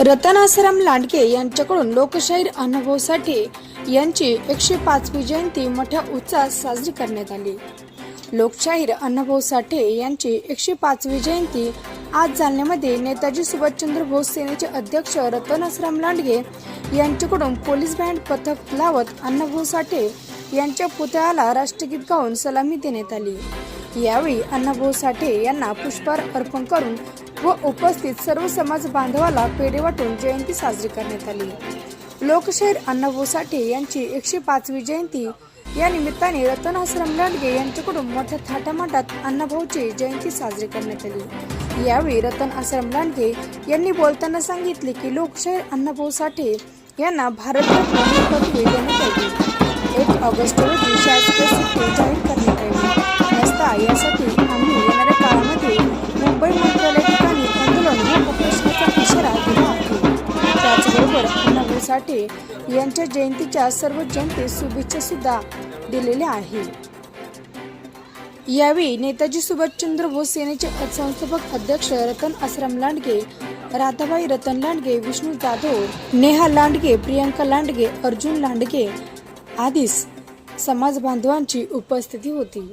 रतनासराम लांडगे यांच्याकडून लोकशाहीर अनुभव साठे यांची एकशे पाचवी जयंती मोठ्या उत्साहात साजरी करण्यात आली. लोकशाहीर अण्णाभाऊ साठे यांची एकशे पाचवी जयंती आज जालन्यामध्ये नेताजी सुभाषचंद्र बोस सेनेचे अध्यक्ष रतनासराम लांडगे यांच्याकडून पोलीस बँड पथक लावत अण्णाभाऊ साठे यांच्या पुतळ्याला राष्ट्रगीत गाऊन सलामी देण्यात आली. यावेळी अण्णाभाऊ साठे यांना पुष्पहार अर्पण करून व उपस्थित सर्व समाज बांधवाला पेढे वाटून जयंती साजरी करण्यात आली. लोकशाहीर अण्णाभाऊ साठे यांची एकशे पाचवी जयंती. या निमित्ताने रतनाश्रम लांडगे यांच्याकडून मोठ्या थाटामाटात अण्णाभाऊची जयंती साजरी करण्यात आली. यावेळी रतन आश्रम लांडगे यांनी बोलताना सांगितले की लोकशाहीर अण्णाभाऊ साठे यांना भारतरत्न पदवी देण्यात आली. एक ऑगस्ट रोजी साठे यांच्या जयंतीच्या सर्व जनतेस शुभेच्छा सुद्धा दिलेल्या आहे यावेळी नेताजी सुभाषचंद्र बोस सेनेचे संस्थापक अध्यक्ष रतन आश्रम लांडगे राधाबाई रतन लांडगे विष्णू जाधव नेहा लांडगे प्रियंका लांडगे अर्जुन लांडगे आदी समाज बांधवांची उपस्थिती होती.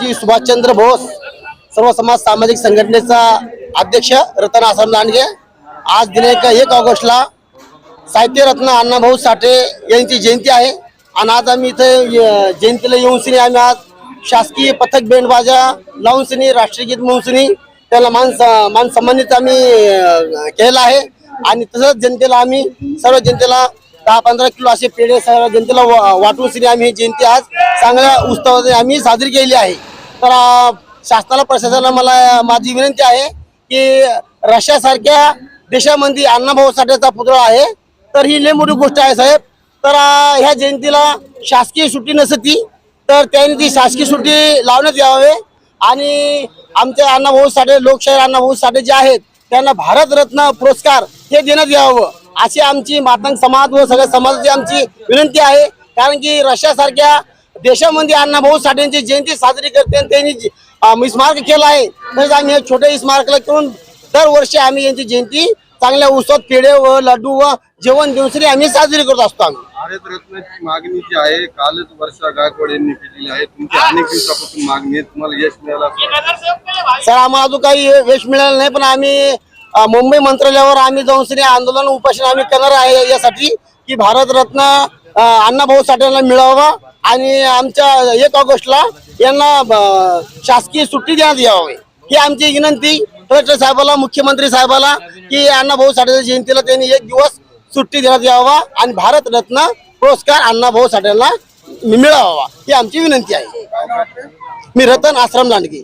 जी सुभाषचंद्र बोस सर्व समाज सामाजिक संघटनेचा अध्यक्ष रतन आसाम लांडगे आज दिनांक एक ऑगस्टला साहित्यरत्न अण्णाभाऊ साठे यांची जयंती आहे. आणि आज आम्ही इथे जयंतीला येऊन सिनी आम्ही आज शासकीय पथक बेंडबाजा लावून सिनी राष्ट्रगीत म्हणून सिनी त्याला मान स- मान सन्मानित आम्ही केलं आहे. आणि तसंच जनतेला आम्ही सर्व जनतेला दहा पंधरा किलो असे पेढे सर्व जनतेला वा- वाटून श्री आम्ही ही जयंती आज चांगल्या उत्सवाने आम्ही साजरी केली आहे. तर शासनाला प्रशासनाला मला माझी विनंती आहे की रशियासारख्या देशामध्ये अण्णाभाऊ साठेचा पुतळा आहे. तर ही लई मोठी गोष्ट आहे साहेब. तर ह्या जयंतीला शासकीय सुट्टी नसती तर त्यांनी ती शासकीय सुट्टी लावण्यात यावे आणि आमचे अण्णाभाऊ साठे लोकशाहीर अण्णाभाऊ साठे जे आहेत त्यांना भारतरत्न पुरस्कार हे देण्यात यावं. अशी आमची मातंग समाज व सगळ्या समाजाची आमची विनंती आहे. कारण की रशियासारख्या देशामध्ये अण्णाभाऊ साठेंची जयंती साजरी करते आणि त्यांनी स्मारक केलं आहे. तसेच आम्ही हे छोटे स्मारकाला करून दरवर्षी आम्ही यांची जयंती चांगल्या उत्सवात पेढे व लड्डू व जेवण दिवसरी आम्ही साजरी करत असतो आम्ही. भारतरत्नाची मागणी जी आहे कालच वर्षा गायकवाड यांनी केलेली आहे. तुमची अनेक दिवसापासून मागणी आहे तुम्हाला यश मिळालं. सर आम्हाला अजून काही यश मिळालं नाही पण आम्ही मुंबई मंत्रालयावर आम्ही जाऊन श्री आंदोलन उपोषण आम्ही करणार आहे यासाठी की भारतरत्न अण्णाभाऊ साठेंना मिळावं आणि आमच्या एक ऑगस्टला यांना शासकीय सुट्टी देण्यात यावी. ही आमची विनंती कलेक्टर साहेबाला मुख्यमंत्री साहेबाला की अण्णाभाऊ साठेच्या जयंतीला त्यांनी एक दिवस सुट्टी देण्यात यावा आणि भारतरत्न पुरस्कार अण्णाभाऊ साठेंना मिळावा. ही आमची विनंती आहे. मी रतन आश्रम लांडगे.